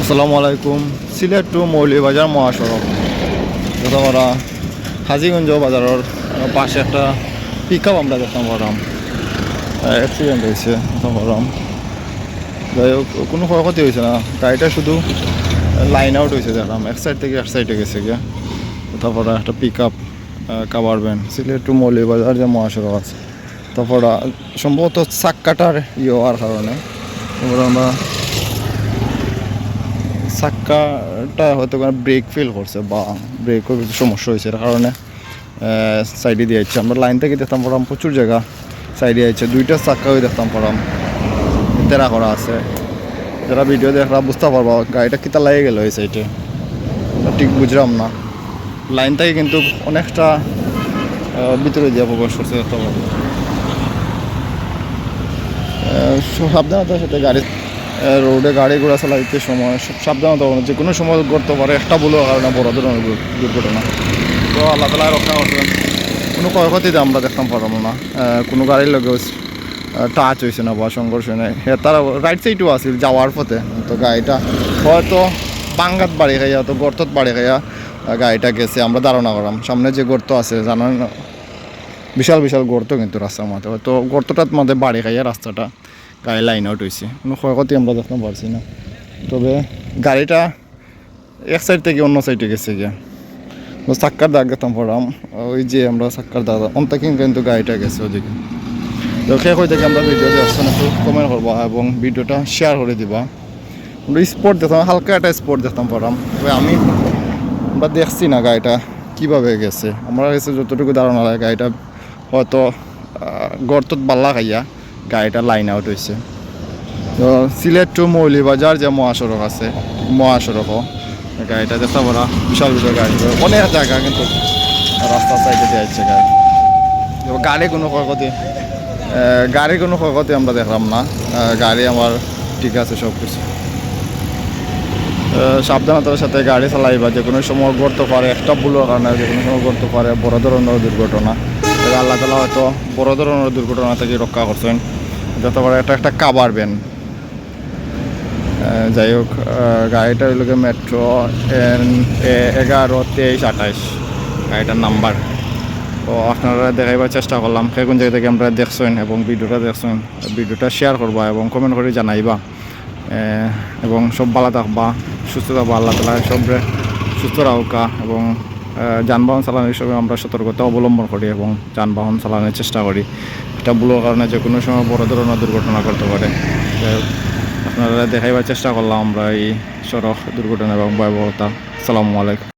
আসসালামু আলাইকুম। সিলেট টু মৌলিবাজার মহাসড়ক। যেটা আমরা হাজিগঞ্জ বাজারের পাশে একটা পিক আপ আমরা দেখতাম পারাম অ্যাক্সিডেন্ট হয়েছে দেখতাম যাই হোক, কোনো ক্ষয়ক্ষতি হয়েছে না। গাড়িটা শুধু লাইন আউট হয়েছে দেখলাম। এক সাইড থেকে এক সাইডে গেছে গিয়া। তারপর একটা পিক আপ কাবার ভ্যান সিলেট টু মৌলিবাজার যে মহাসড়ক আছে। তারপর সম্ভবত চাক্কাটার ইয়ে হওয়ার কারণে। তারপর আমরা চাক্কাটা হয়তো ব্রেক ফেল করছে বা ব্রেকও কিছু সমস্যা হয়েছে, এর কারণে সাইডে দিয়ে যাচ্ছে। আমরা লাইন থেকে দেখতাম পড়াম প্রচুর জায়গা সাইডে যাচ্ছে। দুইটা চাক্কা হয়ে দেখতাম পড়াম তেরা করা আছে। যারা ভিডিও দেখরা বুঝতে পারব, গাড়িটা কিতা লাগে গেল এই সাইডে ঠিক বুঝলাম না। লাইন থেকে কিন্তু অনেকটা ভিতরে দিয়ে প্রবেশ করছে। দেখতে পারব সাবধানতার সাথে গাড়ি রোডে গাড়ি ঘোড়া চালাইতে সময়, সব সাবধানতা যে কোনো সময় করতে পারে, একটা বলেও কারণে বড় ধরনের দুর্ঘটনা। তো আল্লাহ তালা রক্ষা করছেন কোনো ক্ষয়ক্ষতিতে আমরা দেখতাম পারলাম না। কোনো গাড়ির লগে টাচ হয়েছে না বা সংঘর্ষ নেই। তারা রাইট সাইডও আছিল যাওয়ার পথে। তো গাড়িটা হয়তো বাঙ্গাত বাড়ি খাইয়া, তো গর্তত বাড়ি খাইয়া গাড়িটা গেছে। আমরা ধারণা করলাম, সামনে যে গর্ত আছে, জানান বিশাল বিশাল গর্ত কিন্তু রাস্তার মাঝে তো গর্তটার মধ্যে বাড়ি খাইয়া রাস্তাটা গাড়ি লাইন আউট হয়েছে কোনো ক্ষয়ক্ষতি আমরা দেখতে পারছি না। তবে গাড়িটা এক সাইড থেকে অন্য সাইডে গেছে গিয়া। চাক্কার দাগ দেখতাম পড়াম ওই যে আমরা চাক্কার দাগ অন্ত কিন্তু গাড়িটা গেছে ওদিকে তো শেষ হয়ে থেকে আমরা ভিডিও দেখছেন একটু কমেন্ট করবা এবং ভিডিওটা শেয়ার করে দিবা। আমরা স্পোর্ট দেখতাম হালকা একটা স্পোর্ট দেখতাম পড়াম তবে আমি আমরা দেখছি না গাড়িটা কীভাবে গেছে। আমরা কাছে যতটুকু ধারণা লাগে, গাড়িটা হয়তো গর্তত বাল্লা খাইয়া। গাড়িটা লাইন আউট হয়েছে তো সিলেট টু মৌলিবাজার যে মহাসড়ক আছে, মহাসড়ক গাড়িটা দেখতে পারা, বিশাল বিশাল গাড়ি। অনেক জায়গা কিন্তু রাস্তার সাইডে যাচ্ছে গাড়ি। গাড়ি কোনো ক্ষয়ক্ষতি গাড়ির কোনো ক্ষয়ক্ষতি আমরা দেখলাম না। গাড়ি আমার ঠিক আছে সব কিছু সাবধানতার সাথে গাড়ি চালাইবা, যে কোনো সময় করতে পারে, একটা ভুলের কারণে যে কোনো সময় করতে পারে, বড় ধরনের দুর্ঘটনা। আল্লাহ তালা হয়তো বড় ধরনের দুর্ঘটনা থেকে রক্ষা করছেন। যত বড় একটা একটা কাবার ভ্যান যাই হোক গাড়িটা হইল মেট্রো এগারো তেইশ আঠাইশ, গাড়িটার নাম্বার। তো আপনারা দেখাইবার চেষ্টা করলাম সে কোন জায়গা থেকে আমরা দেখছেন এবং ভিডিওটা দেখছেন, ভিডিওটা শেয়ার করবা এবং কমেন্ট করে জানাইবা। এবং সব ভালো থাকবা, সুস্থ থাকবা, আল্লাহ তালা সবরে সুস্থ রাখা এবং যানবাহন চালানোর হিসেবে আমরা সতর্কতা অবলম্বন করি এবং যানবাহন চালানোর চেষ্টা করি। ভুলের কারণে যে কোনো সময় বড় ধরনের দুর্ঘটনা করতে পারে। আপনারা দেখাইবার চেষ্টা করলাম আমরা এই সড়ক দুর্ঘটনা এবং ভয়াবহতা। সালামু আলাইকুম।